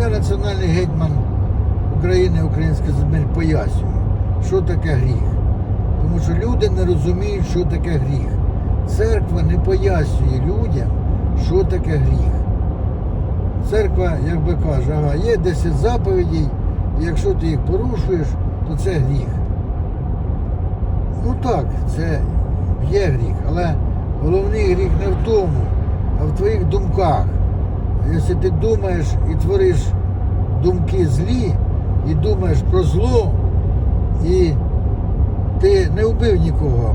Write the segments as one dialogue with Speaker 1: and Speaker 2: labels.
Speaker 1: Я національний гетьман України, українських земель пояснюю, що таке гріх. Тому що люди не розуміють, що таке гріх. Церква не пояснює людям, що таке гріх. Церква, як би каже, ага, є 10 заповідей, і якщо ти їх порушуєш, то це гріх. Ну так, це є гріх, але головний гріх не в тому, а в твоїх думках. Якщо ти думаєш і твориш думки злі, і думаєш про зло, і ти не вбив нікого,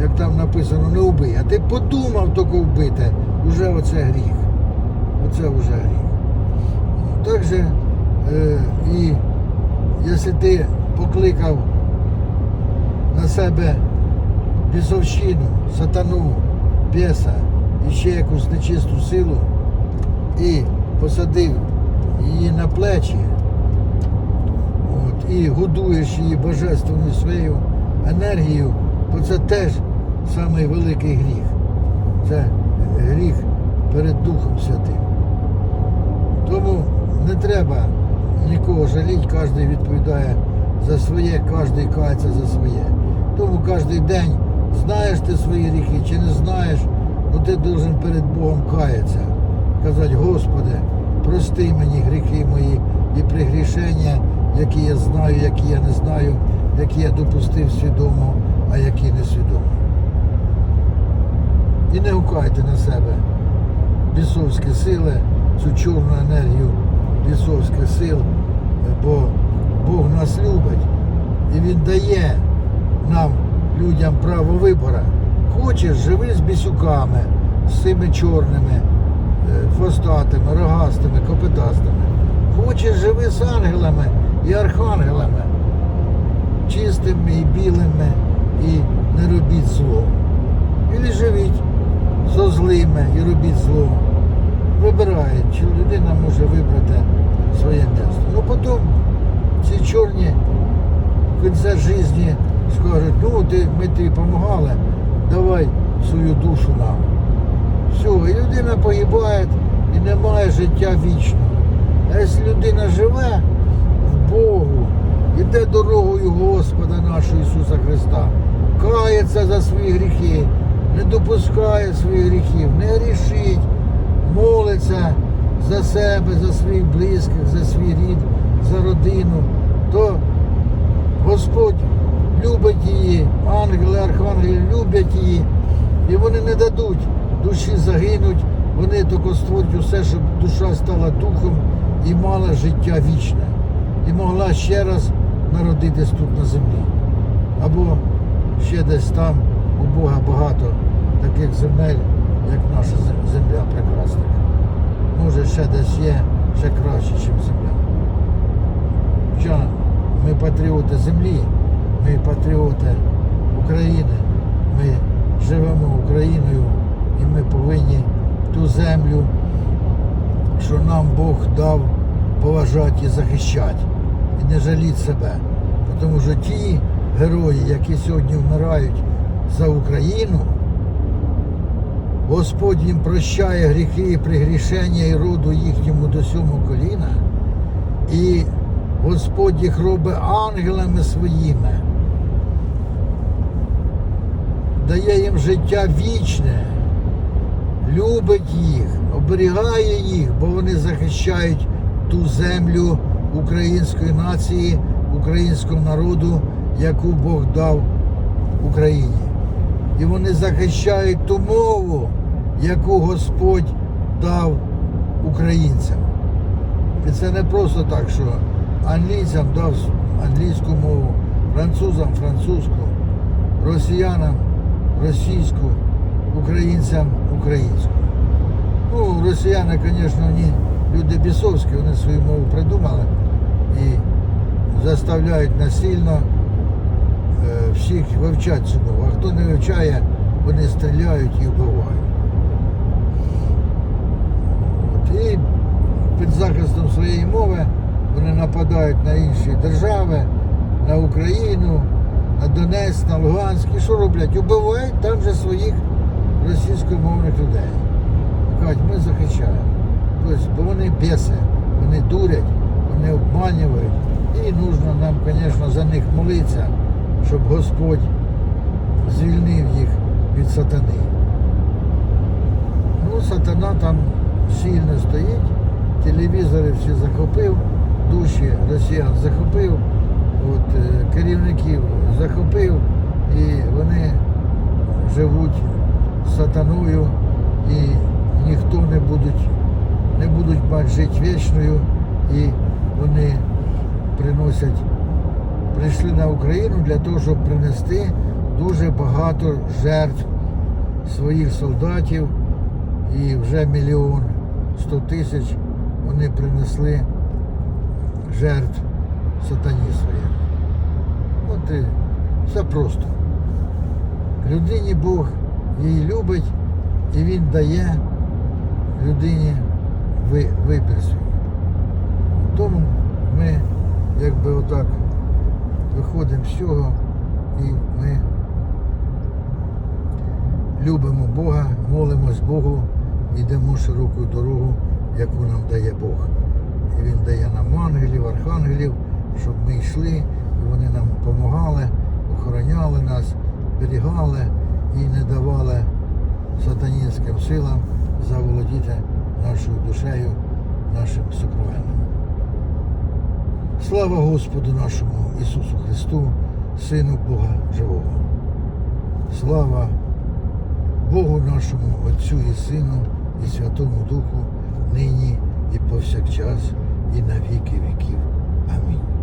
Speaker 1: як там написано, не вбий, а ти подумав тільки вбити, вже оце гріх. Оце вже гріх. Так же, е, і якщо ти покликав на себе бісовщину, сатану, беса і ще якусь нечисту силу і посадив її на плечі, от, і годуєш її божественною своєю енергією, то це теж самий великий гріх. Це гріх перед Духом Святим. Тому не треба нікого жаліти, кожен відповідає за своє, кожен кається за своє. Тому кожен день знаєш ти свої гріхи чи не знаєш, ну ти должен перед Богом каятися. Казати, Господи, прости мені гріхи мої і пригрішення, які я знаю, які я не знаю, які я допустив свідомо, а які несвідомо. І не гукайте на себе бісовські сили, цю чорну енергію бісовських сил, бо Бог нас любить і Він дає нам, людям, право вибору. Хочеш, живи з бісюками, з цими чорними, хвостатими, рогастими, копитастими. Хочеш, живи з ангелами і архангелами, чистими і білими, і не робіть зло. Ілі живіть зо злими і робіть зло. Вибирає, чи людина може вибрати своє місце. Ну потім ці чорні в кінці житті скажуть, ну ти, ми тобі допомагали, давай свою душу нам. Все, і людина погибає і не має життя вічного. А якщо людина живе в Богу, іде дорогою Господа нашого Ісуса Христа, кається за свої гріхи, не допускає своїх гріхів, не грішить, молиться за себе, за своїх близьких, за свій рід, за родину, то Господь любить її, ангели, архангели люблять її, і вони не дадуть душі загинуть, вони тільки створять усе, щоб душа стала духом і мала життя вічне, і могла ще раз народитись тут на землі. Або ще десь там у Бога багато таких земель, як наша земля прекрасна. Може ще десь є, ще краще, ніж земля. Хоча ми патріоти землі, ми патріоти України, ми живемо Україною і ми повинні ту землю, що нам Бог дав поважати і захищати, і не жаліти себе. Тому що ті герої, які сьогодні вмирають за Україну, Господь їм прощає гріхи і пригрішення і роду їхньому до сьомого коліна. І Господь їх робить ангелами своїми, дає їм життя вічне, любить їх, оберігає їх, бо вони захищають ту землю української нації, українського народу, яку Бог дав Україні. І вони захищають ту мову, яку Господь дав українцям. І це не просто так, що англійцям дав англійську мову, французам французьку, росіянам російську, українцям українську. Ну, росіяни, звісно, вони люди бісовські, вони свою мову придумали і заставляють насильно е, всіх вивчати цю мову. А хто не вивчає, вони стріляють і вбивають. От, і під захистом своєї мови вони нападають на інші держави, на Україну, на Донецьк, на Луганськ. І що роблять? Убивають там же своїх російськомовних людей. Кажуть, ми захищаємо. Тобто, бо вони беси, вони дурять, вони обманюють. І нужно нам, звісно, за них молитися, щоб Господь звільнив їх від сатани. Ну, сатана там сильно стоїть, телевізори всі захопив, душі росіян захопив, от, е, керівників захопив, і вони живуть сатаною, і ніхто не будуть, не будуть мати жити вічною, і вони приносять, прийшли на Україну для того, щоб принести дуже багато жертв своїх солдатів і вже мільйон сто тисяч вони принесли жертв сатані своєму. От і все просто. Людині Бог її любить і Він дає людині вибір свій. Тому ми якби отак виходимо з цього і ми любимо Бога, молимось Богу, йдемо широкою дорогу, яку нам дає Бог. І Він дає нам ангелів, архангелів, щоб ми йшли, і вони нам допомагали, охороняли нас, берігали і не давали сатанінським силам заволодіти нашою душею, нашим сокровенним. Слава Господу нашому Ісусу Христу, Сину Бога Живого. Слава Богу нашому Отцю і Сину і Святому Духу, нині і повсякчас, і на віки віків. Амінь.